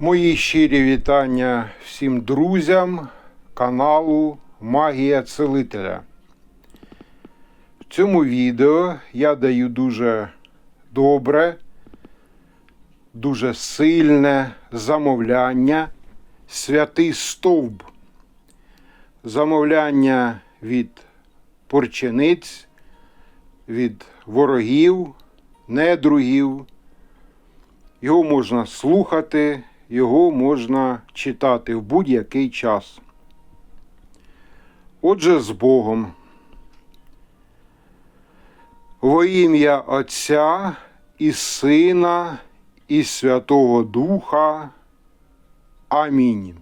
Мої щирі вітання всім друзям каналу Магія Целителя. В цьому відео я даю дуже добре, дуже сильне замовляння святий стовб. Замовляння від порчениць, від ворогів, недругів. Його можна слухати, його можна читати в будь-який час. Отже, з Богом. Во ім'я Отця і Сина, і Святого Духа. Амінь.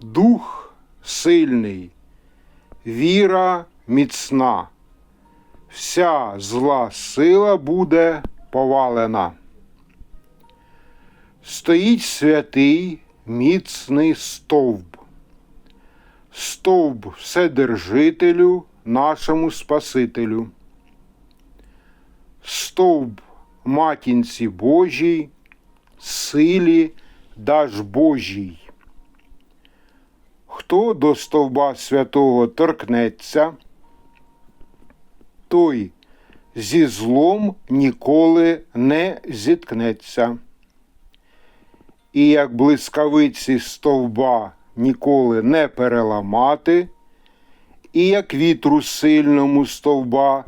Дух сильний, віра міцна, вся зла сила буде повалена. Стоїть святий міцний стовб, стовб Вседержителю, нашому Спасителю, стовб матінці Божій, силі даж Божій. Хто до стовба святого торкнеться, той зі злом ніколи не зіткнеться. І як блискавиці стовба ніколи не переламати, і як вітру сильному стовба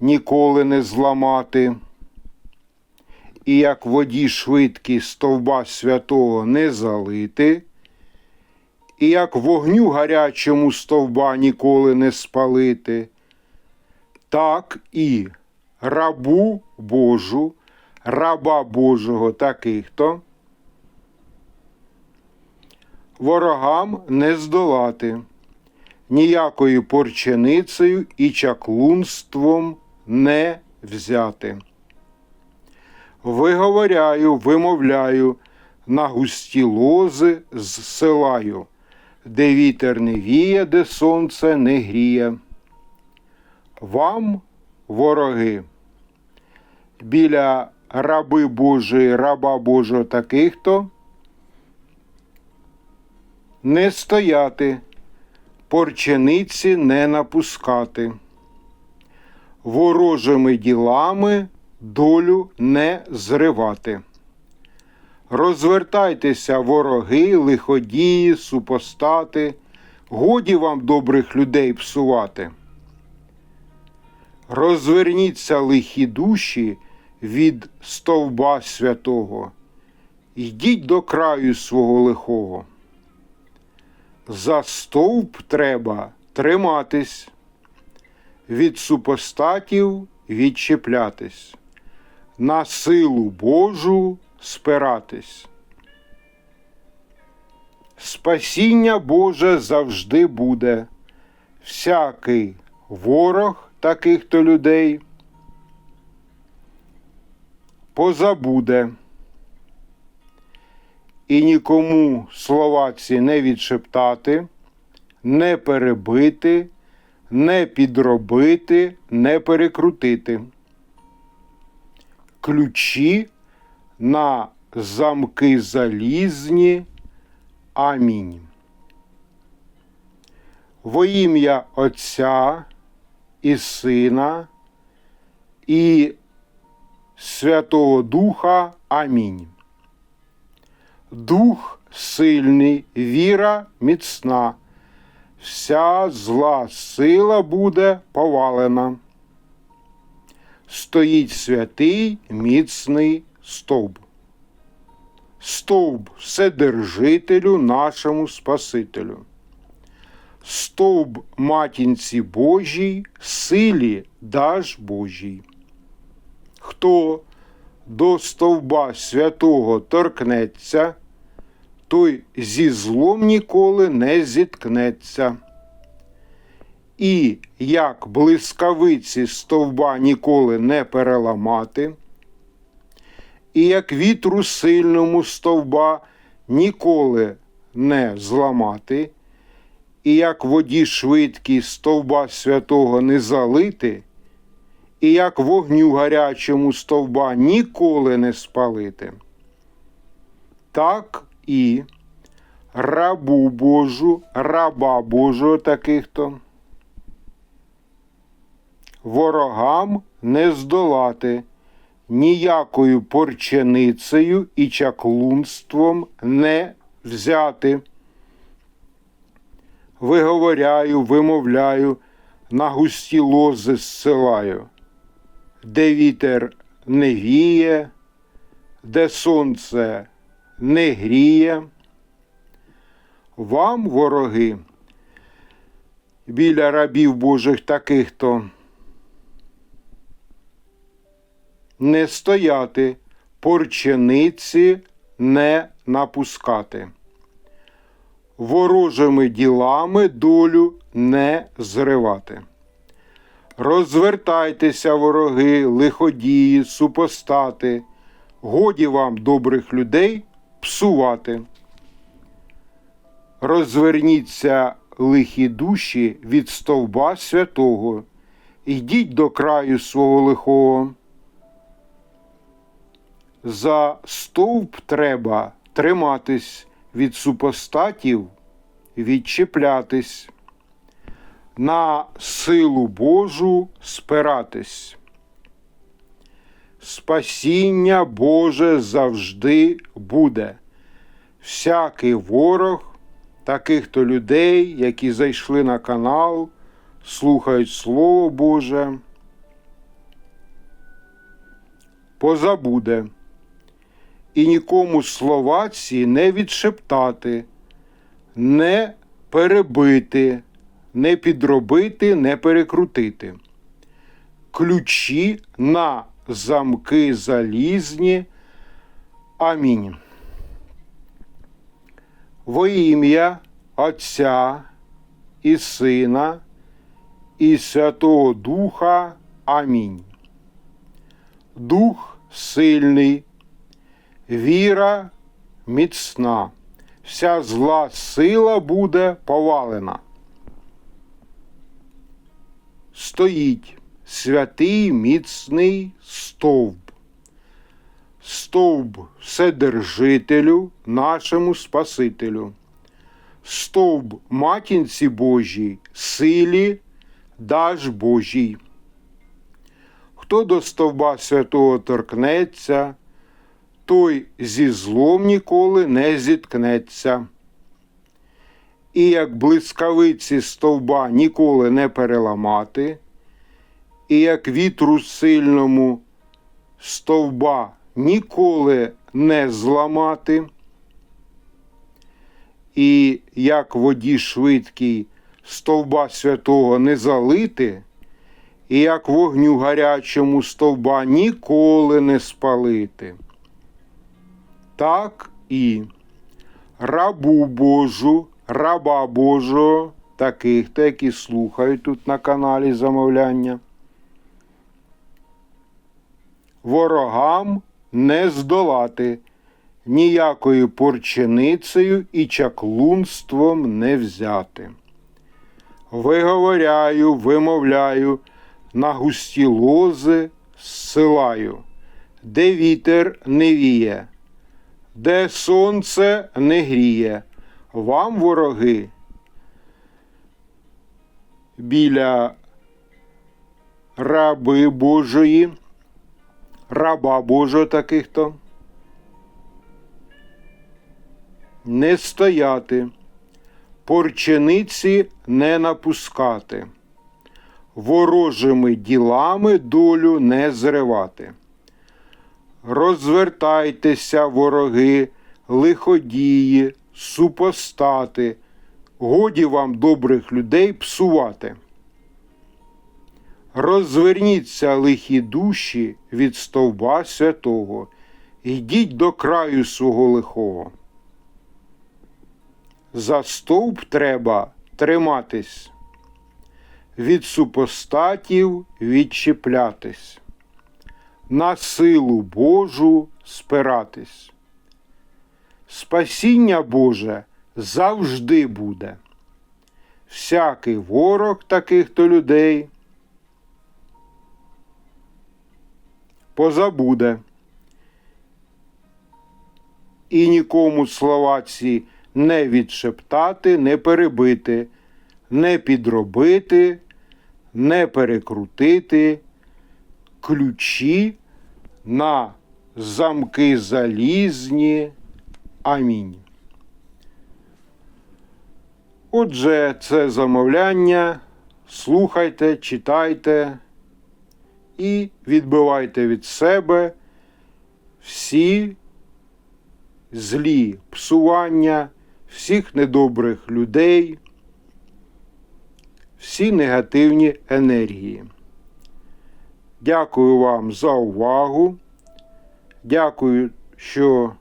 ніколи не зламати, і як воді швидкі стовба святого не залити, і як вогню гарячому стовба ніколи не спалити так і рабу Божу, раба Божого таких-то, ворогам не здолати, ніякою порченицею і чаклунством не взяти. Виговоряю, вимовляю, на густі лози зсилаю, де вітер не віє, де сонце не гріє. Вам, вороги, біля раби Божої, раба Божого таких-то, не стояти, порчениці не напускати, ворожими ділами долю не зривати. Розвертайтеся, вороги, лиходії, супостати, годі вам добрих людей псувати. Розверніться лихі душі від стовба святого, йдіть до краю свого лихого. За стовп треба триматись, від супостатів відчіплятись, на силу Божу спиратись. Спасіння Боже завжди буде, всякий ворог таких то людей позабуде і нікому слова ці не відшептати, не перебити, не підробити, не перекрутити. Ключі на замки залізні. Амінь. Во ім'я Отця і Сина, і Святого Духа. Амінь. Дух сильний, віра міцна, вся зла сила буде повалена. Стоїть святий міцний стовб. Стовб Вседержителю нашому Спасителю стовб матінці Божій, силі даж Божій. Хто до стовба святого торкнеться, той зі злом ніколи не зіткнеться. І як блискавиці стовба ніколи не переламати, і як вітру сильному стовба ніколи не зламати, і як воді швидкій стовба святого не залити, і як вогню гарячому стовба ніколи не спалити. так і рабу Божу, раба Божого таких-то. Ворогам не здолати, ніякою порченицею і чаклунством не взяти. Виговоряю, вимовляю, на густі лози зсилаю, де вітер не віє, де сонце не гріє. Вам, вороги, біля рабів Божих таких-то не стояти, порчениці не напускати, ворожими ділами долю не зривати. Розвертайтеся, вороги, лиходії, супостати, годі вам добрих людей псувати. Розверніться лихі душі від стовба святого, йдіть до краю свого лихого. За стовп треба триматись від супостатів, відчіплятись, на силу Божу спиратись. Спасіння Боже завжди буде. Всякий ворог таких то людей, які зайшли на канал, слухають Слово Боже, позабуде і нікому слова ці не відшептати, не перебити, не підробити, не перекрутити. Ключі на замки залізні. Амінь. Во ім'я Отця і Сина і Святого Духа. Амінь. Дух сильний, віра міцна, вся зла сила буде повалена. Стоїть святий міцний стовб, стовб Вседержителю, нашому Спасителю, стовб матінці Божій, силі даж Божій. Хто до стовба святого торкнеться, той зі злом ніколи не зіткнеться. І як блискавиці стовба ніколи не переламати, і як вітру сильному стовба ніколи не зламати, і як воді швидкій стовба святого не залити, і як вогню гарячому стовба ніколи не спалити. Так і рабу Божу, раба Божого, таких, то які слухають тут на каналі замовляння. Ворогам не здолати, ніякою порченицею і чаклунством не взяти. Виговоряю, вимовляю, на густі лози зсилаю, де вітер не віє, де сонце не гріє, вам, вороги, біля раби Божої, раба Божого таких-то, не стояти, порчениці не напускати, ворожими ділами долю не зривати. Розвертайтеся, вороги, лиходії, супостати, годі вам добрих людей псувати. Розверніться лихі душі від стовба святого, йдіть до краю свого лихого. За стовп треба триматись, від супостатів відчіплятись, на силу Божу спиратись. Спасіння Боже завжди буде. Всякий ворог таких то людей позабуде і нікому слова ці не відшептати, не перебити, не підробити, не перекрутити ключі на замки залізні. Амінь. Отже, це замовляння. Слухайте, читайте і відбивайте від себе всі злі псування, всіх недобрих людей, всі негативні енергії. Дякую вам за увагу. Дякую, що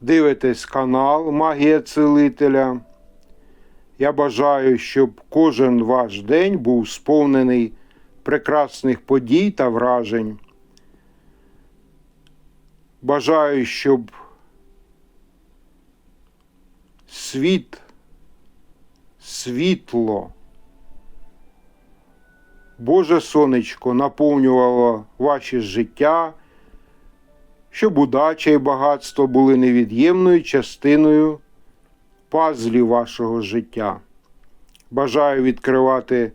дивитесь канал Магія Целителя. Я бажаю, щоб кожен ваш день був сповнений прекрасних подій та вражень. Бажаю, щоб світ, світло, Боже сонечко наповнювало ваше життя, щоб удача і багатство були невід'ємною частиною пазлі вашого життя. Бажаю відкривати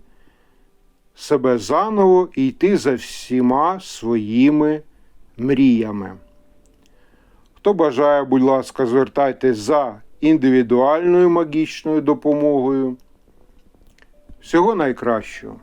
себе заново і йти за всіма своїми мріями. Хто бажає, будь ласка, звертайтесь за індивідуальною магічною допомогою. Всього найкращого.